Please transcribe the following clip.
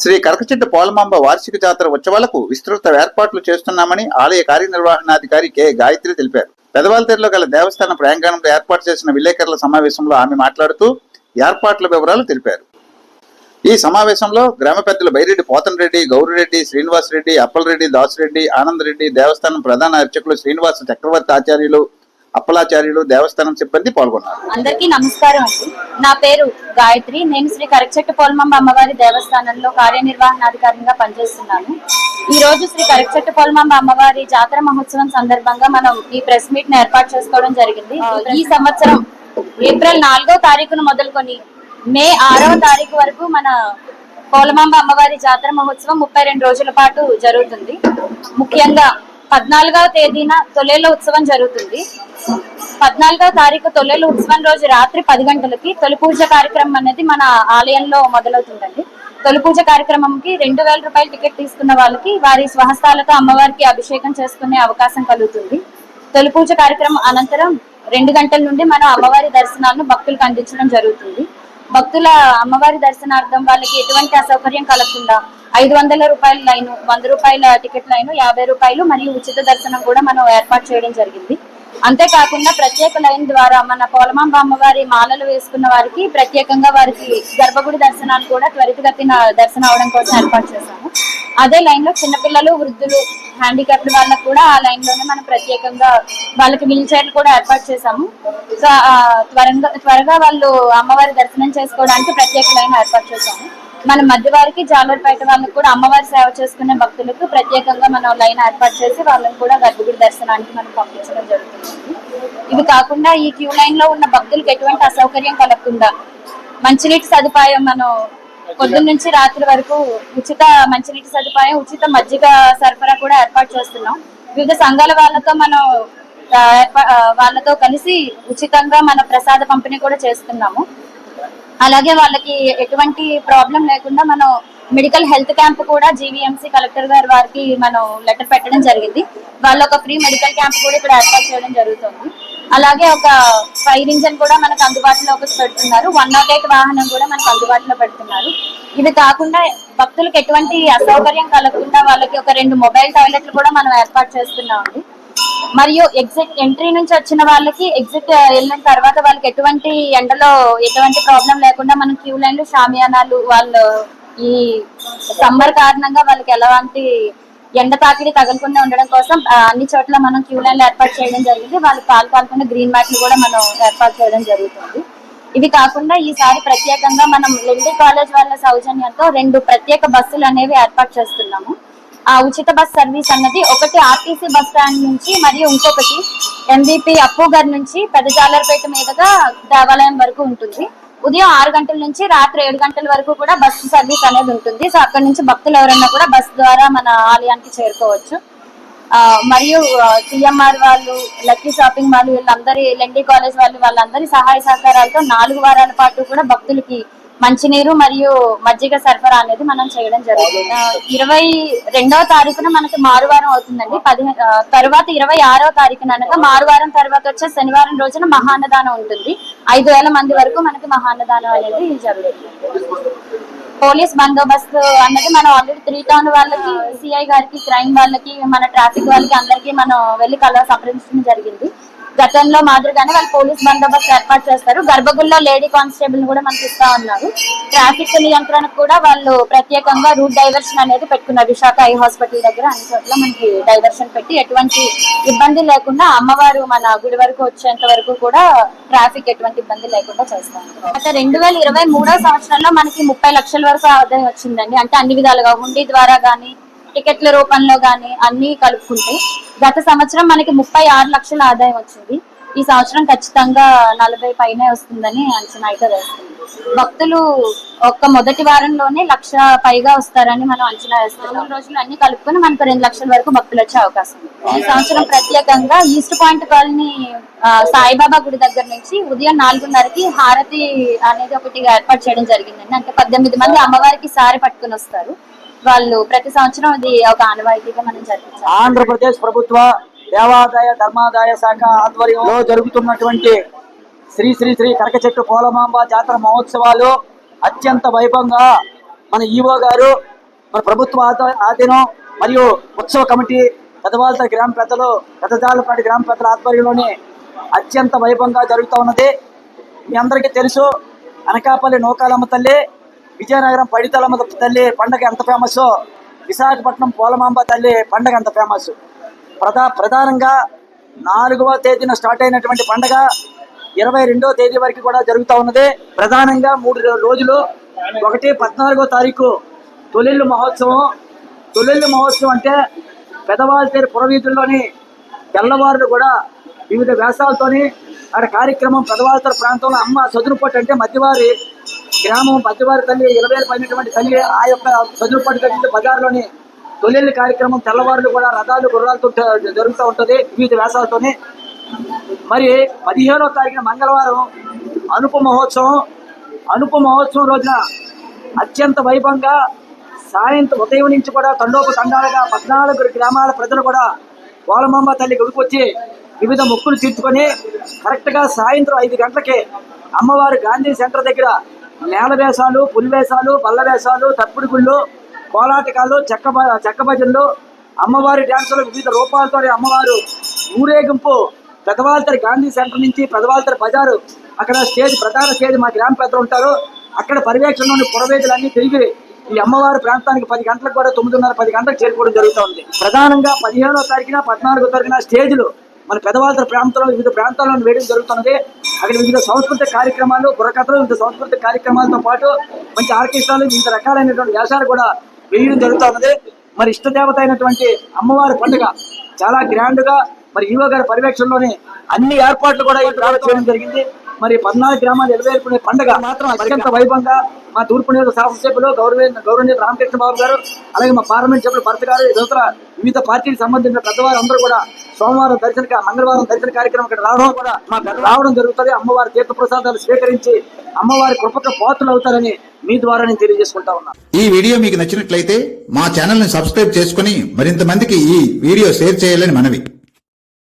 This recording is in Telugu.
శ్రీ కరకచెట్టు పోలమాంబ వార్షిక జాతర ఉత్సవాలకు విస్తృత ఏర్పాట్లు చేస్తున్నామని ఆలయ కార్యనిర్వహణాధికారి కె. గాయత్రి తెలిపారు. పెదవాలతెరలో గల దేవస్థాన ప్రాంగణంలో ఏర్పాటు చేసిన విలేకరుల సమావేశంలో ఆమె మాట్లాడుతూ ఏర్పాట్ల వివరాలు తెలిపారు. ఈ సమావేశంలో గ్రామ పెద్దలు బైరెడ్డి పోతన్ రెడ్డి గౌరిరెడ్డి శ్రీనివాస్ రెడ్డి అప్పలరెడ్డి దాసిరెడ్డి ఆనందరెడ్డి దేవస్థానం ప్రధాన అర్చకులు శ్రీనివాస చక్రవర్తి ఆచార్యులు అప్పలాచార్యులు దేవస్థానం సిబ్బంది పాల్గొన్నారు. అందరికీ నమస్కారం అండి. నా పేరు గాయత్రి. నేను శ్రీ కరకచెట్టు పోల్మమ్మ అమ్మవారి దేవస్థానంలో కార్యనిర్వహణాధికారిగా పనిచేస్తున్నాను. ఈ రోజు శ్రీ కరకచెట్టు పోల్మమ్మ అమ్మవారి జాతర మహోత్సవం సందర్భంగా మనం ఈ ప్రెస్ మీట్ని ఏర్పాటు చేసుకోవడం జరిగింది. ఈ సంవత్సరం ఏప్రిల్ నాలుగో తారీఖును మొదలుకొని మే ఆరవ తారీఖు వరకు మన పోలమాంబ అమ్మవారి జాతర మహోత్సవం ముప్పై రెండు రోజుల పాటు జరుగుతుంది. ముఖ్యంగా పద్నాలుగవ తేదీన తొలేల ఉత్సవం జరుగుతుంది. పద్నాలుగవ తారీఖు తొలేల ఉత్సవం రోజు రాత్రి పది గంటలకి తొలి పూజ కార్యక్రమం అనేది మన ఆలయంలో మొదలవుతుందండి. తొలి పూజ కార్యక్రమంకి రెండు వేల రూపాయల టికెట్ తీసుకున్న వాళ్ళకి వారి స్వహస్తాలతో అమ్మవారికి అభిషేకం చేసుకునే అవకాశం కలుగుతుంది. తొలి పూజ కార్యక్రమం అనంతరం రెండు గంటల నుండి మనం అమ్మవారి దర్శనాలను భక్తులకు అందించడం జరుగుతుంది. భక్తుల అమ్మవారి దర్శనార్థం వాళ్ళకి ఎటువంటి అసౌకర్యం కలగకుండా ఐదు వందల రూపాయల లైన్ వంద రూపాయల టికెట్ లైన్ యాభై రూపాయలు మరియు ఉచిత దర్శనం కూడా మనం ఏర్పాటు చేయడం జరిగింది. అంతేకాకుండా ప్రత్యేక లైన్ ద్వారా మన పోలమాంబ అమ్మవారి మాలలు వేసుకున్న వారికి ప్రత్యేకంగా వారికి గర్భగుడి దర్శనాలు కూడా త్వరితగతిన దర్శనం అవడం కోసం ఏర్పాటు చేశాము. అదే లైన్లో చిన్నపిల్లలు వృద్ధులు హ్యాండిక్యాప్డ్ వాళ్ళకు కూడా ఆ లైన్లోనే మనం ప్రత్యేకంగా వాళ్ళకి వీల్ చైర్లు కూడా ఏర్పాటు చేశాము. సో త్వరగా త్వరగా వాళ్ళు అమ్మవారి దర్శనం చేసుకోవడానికి ప్రత్యేక లైన్ ఏర్పాటు చేశాము. మన మధ్య వారికి జాలర్పేట వాళ్ళకి కూడా అమ్మవారి సేవ చేసుకునే భక్తులకు ప్రత్యేకంగా మనం లైన్ ఏర్పాటు చేసి వాళ్ళని కూడా గర్భగుడి దర్శనానికి మనం పంపించడం జరుగుతుంది. ఇవి కాకుండా ఈ క్యూ లైన్లో ఉన్న భక్తులకు ఎటువంటి అసౌకర్యం కలగకుండా మంచినీటి సదుపాయం మనం పొద్దున్న నుంచి రాత్రి వరకు ఉచిత మంచినీటి సదుపాయం ఉచిత మజ్జిగ సరఫరా కూడా ఏర్పాటు చేస్తున్నాం. వివిధ సంఘాల వాళ్ళతో మనం ఏర్పా- వాళ్ళతో కలిసి ఉచితంగా మన ప్రసాద పంపిణీ కూడా చేస్తున్నాము. అలాగే వాళ్ళకి ఎటువంటి ప్రాబ్లం లేకుండా మనం మెడికల్ హెల్త్ క్యాంప్ కూడా జీవీఎంసీ కలెక్టర్ గారి వారికి మనం లెటర్ పెట్టడం జరిగింది. వాళ్ళు ఒక ఫ్రీ మెడికల్ క్యాంప్ కూడా ఇక్కడ ఏర్పాటు చేయడం జరుగుతుంది. అలాగే ఒక ఫైర్ ఇంజన్ కూడా మనకు అందుబాటులో ఒకటి పెడుతున్నారు. వన్ నాట్ ఎయిట్ వాహనం కూడా మనకు అందుబాటులో పెడుతున్నారు. ఇవి కాకుండా భక్తులకు ఎటువంటి అసౌకర్యం కలగకుండా వాళ్ళకి ఒక రెండు మొబైల్ టాయిలెట్లు కూడా మనం ఏర్పాటు చేస్తున్నామండి. మరియు ఎగ్జిట్ ఎంట్రీ నుంచి వచ్చిన వాళ్ళకి ఎగ్జిట్ వెళ్ళిన తర్వాత వాళ్ళకి ఎటువంటి ఎండలో ఎటువంటి ప్రాబ్లం లేకుండా మనం క్యూ లైన్లు షామియానాలు వాళ్ళు ఈ సమ్మర్ కారణంగా వాళ్ళకి ఎలాంటి ఎండ తాకిడి తగలకుండా ఉండడం కోసం అన్ని చోట్ల మనం క్యూ లైన్లు ఏర్పాటు చేయడం జరిగింది. వాళ్ళు పాలు కాకుండా గ్రీన్ మ్యాట్లు కూడా మనం ఏర్పాటు చేయడం జరుగుతుంది. ఇవి కాకుండా ఈసారి ప్రత్యేకంగా మనం లెండి కాలేజ్ వాళ్ళ సౌజన్యంతో రెండు ప్రత్యేక బస్సులు అనేవి ఏర్పాటు చేస్తున్నాము. ఉచిత బస్ సర్వీస్ అన్నది ఒకటి ఆర్టీసీ బస్ స్టాండ్ నుంచి మరియు ఇంకొకటి ఎంబీపీ అప్పు గారి నుంచి పెద్దజాలర్పేట మీదుగా దేవాలయం వరకు ఉంటుంది. ఉదయం ఆరు గంటల నుంచి రాత్రి ఏడు గంటల వరకు కూడా బస్సు సర్వీస్ అనేది ఉంటుంది. సో అక్కడ నుంచి భక్తులు ఎవరన్నా కూడా బస్సు ద్వారా మన ఆలయానికి చేరుకోవచ్చు. మరియు సిఎంఆర్ వాళ్ళు లక్కీ షాపింగ్ మాల్ వీళ్ళందరి లెండి కాలేజ్ వాళ్ళు వాళ్ళందరి సహాయ సహకారాలతో నాలుగు వారాల పాటు కూడా భక్తులకి మంచినీరు మరియు మజ్జిగ సరఫరా అనేది మనం చేయడం జరుగుతుంది. ఇరవై రెండవ తారీఖున మనకి మారువారం అవుతుందండి. పదిహేను తర్వాత ఇరవై ఆరో తారీఖున అనగా మారువారం తర్వాత వచ్చే శనివారం రోజున మహాన్నదానం ఉంటుంది. ఐదు వేల మంది వరకు మనకి మహాన్నదానం అనేది జరుగుతుంది. పోలీస్ బందోబస్తు అన్నది మనం ఆల్రెడీ త్రీ టౌన్ వాళ్ళకి సిఐ గారికి క్రైమ్ వాళ్ళకి మన ట్రాఫిక్ వాళ్ళకి అందరికీ మనం వెళ్ళి కలవ సంప్రదించడం జరిగింది. గతంలో మాదిరిగానే వాళ్ళు పోలీస్ బందోబస్తు ఏర్పాటు చేస్తారు. గర్భగుల్లో లేడీ కానిస్టేబుల్ కూడా మనకి ఇస్తా ఉన్నారు. ట్రాఫిక్ నియంత్రణకు కూడా వాళ్ళు ప్రత్యేకంగా రూట్ డైవర్షన్ అనేది పెట్టుకున్నారు. విశాఖ ఐ హాస్పిటల్ దగ్గర అన్ని చోట్ల మనకి డైవర్షన్ పెట్టి ఎటువంటి ఇబ్బంది లేకుండా అమ్మవారు మన గుడి వరకు వచ్చేంత వరకు కూడా ట్రాఫిక్ ఎటువంటి ఇబ్బంది లేకుండా చేస్తాం అయితే రెండు వేల ఇరవై మూడో సంవత్సరంలో మనకి ముప్పై లక్షల వరకు ఆదాయం వచ్చిందండి. అంటే అన్ని విధాలుగా హుండీ ద్వారా కానీ టికెట్ల రూపంలో కానీ అన్ని కలుపుకుంటే గత సంవత్సరం మనకి ముప్పై ఆరు లక్షల ఆదాయం వచ్చింది. ఈ సంవత్సరం ఖచ్చితంగా నలభై పైనే వస్తుందని అంచనా అయితే వేస్తుంది. భక్తులు ఒక్క మొదటి వారంలోనే లక్ష పైగా వస్తారని మనం అంచనా వేస్తాం మూడు రోజులు అన్ని కలుపుకొని మనకు రెండు లక్షల వరకు భక్తులు వచ్చే అవకాశం ఈ సంవత్సరం ప్రత్యేకంగా ఈస్ట్ పాయింట్ కాలనీ సాయిబాబా గుడి దగ్గర నుంచి ఉదయం నాలుగున్నరకి హారతి అనేది ఒకటి ఏర్పాటు చేయడం జరిగిందండి. అంటే పద్దెనిమిది మంది అమ్మవారికి సారి పట్టుకుని వస్తారు. వాళ్ళు ప్రతి సంవత్సరం అది ఒక ఆనవాయితీగా మనం జరిపించాం ఆంధ్రప్రదేశ్ ప్రభుత్వ దేవాదాయ ధర్మాదాయ శాఖ ఆధ్వర్యంలో జరుగుతున్నటువంటి శ్రీ శ్రీ శ్రీ కరకచెట్టు పోలమాంబ జాతర మహోత్సవాలు అత్యంత వైభవంగా మన ఈవో గారు మన ప్రభుత్వ ఆధీనం మరియు ఉత్సవ కమిటీ పెదవాళ్ళ గ్రామ పెద్దలు పెద్దజాలపాటి గ్రామ పెద్దల ఆధ్వర్యంలోనే అత్యంత వైభవంగా జరుగుతూ ఉన్నది. మీ అందరికీ తెలుసు అనకాపల్లి నూకాలమ్మ తల్లి విజయనగరం పడితలమ్మ తల్లి పండగ ఎంత ఫేమస్ విశాఖపట్నం పోలమాంబ తల్లి పండగ ఎంత ఫేమస్ ప్రధా ప్రధానంగా నాలుగవ తేదీన స్టార్ట్ అయినటువంటి పండగ ఇరవై రెండో తేదీ వరకు కూడా జరుగుతూ ఉన్నది. ప్రధానంగా మూడు రోజులు. ఒకటి పద్నాలుగో తారీఖు తొలిల్లు మహోత్సవం. తొలిల్లు మహోత్సవం అంటే పెదవాళ్ళ పురవీధుల్లోని తెల్లవారులు కూడా వివిధ వేషాలతోని అక్కడ కార్యక్రమం పెదవాళ్ళ ప్రాంతంలో అమ్మ చదునుపట్టు అంటే మధ్యవారి గ్రామం మధ్యవారి తల్లి ఇరవై పడినటువంటి తల్లి ఆ యొక్క చదువుపాటు తల్లి బజార్లోని తొలి కార్యక్రమం తెల్లవారులు కూడా రథాలు గుర్రాలతో జరుగుతూ ఉంటుంది వివిధ వేసాలతోనే. మరి పదిహేనో తారీఖున మంగళవారం అనుప మహోత్సవం. అనుప మహోత్సవం రోజున అత్యంత వైభవంగా సాయంత్రం ఉదయం నుంచి కూడా తండోపు తండాలుగా పద్నాలుగు గ్రామాల ప్రజలు కూడా పోలమాంబ తల్లి గుడికొచ్చి వివిధ మొక్కులు తీర్చుకొని కరెక్ట్గా సాయంత్రం ఐదు గంటలకి అమ్మవారు గాంధీ సెంటర్ దగ్గర నేల వేషాలు పులి వేషాలు బల్ల వేషాలు తప్పుడు గుళ్ళు కోలాటకాలు చెక్క చెక్క భజనలు అమ్మవారి డ్యాన్సులు వివిధ రూపాలతో అమ్మవారు ఊరేగింపు పెదవాల్తరి గాంధీ సెంటర్ నుంచి పెదవాల్తరి బజారు అక్కడ స్టేజ్ ప్రధాన స్టేజ్ మా గ్రామ పెద్దలు ఉంటారు. అక్కడ పర్యవేక్షణలోని పురవేదులన్నీ తిరిగి ఈ అమ్మవారి ప్రాంతానికి పది గంటలకు కూడా తొమ్మిదిన్నర పది గంటలకు చేరుకోవడం జరుగుతుంది. ప్రధానంగా పదిహేనో తారీఖున పద్నాలుగో తారీఖున స్టేజ్లు మన పెదవాల్తరి ప్రాంతంలో వివిధ ప్రాంతాల్లో వేయడం జరుగుతున్నది అక్కడ వివిధ సాంస్కృతిక కార్యక్రమాలు బుర్రకథలు వివిధ సాంస్కృతిక కార్యక్రమాలతో పాటు మంచి ఆర్కెస్ట్రాలు వివిధ రకాలైనటువంటి వేషాలు కూడా వేయడం జరుగుతున్నది మరి ఇష్టదేవత అయినటువంటి అమ్మవారి పండుగ చాలా గ్రాండ్గా మరి ఈవో గారి పర్యవేక్షణలోనే అన్ని ఏర్పాట్లు కూడా ఈ ప్రారంభం చేయడం జరిగింది. మరి పద్నాలుగు గ్రామాలు ఎలవేరుకునే పండుగ. మాత్రం అత్యంత వైభవంగా మా తూర్పు నియోజక శాసనసభ్యులు గౌరవ గౌరవనీయ రామకృష్ణ బాబు గారు అలాగే మా పార్లమెంట్ సభ్యులు భరత్ గారు ఇతర వివిధ పార్టీకి సంబంధించిన పెద్దవారు అందరూ కూడా సోమవారం దర్శన మంగళవారం దర్శన కార్యక్రమం ఇక్కడ రావడం కూడా మా రావడం జరుగుతుంది. అమ్మవారి తీర్థ ప్రసాదాలు స్వీకరించి అమ్మవారి కృపకు పాత్రలు అవుతారని మీ ద్వారా నేను తెలియజేసుకుంటా ఉన్నాను ఈ వీడియో మీకు నచ్చినట్లయితే మా ఛానల్ని సబ్స్క్రైబ్ చేసుకుని మరింత మందికి ఈ వీడియో షేర్ చేయాలని మనవి.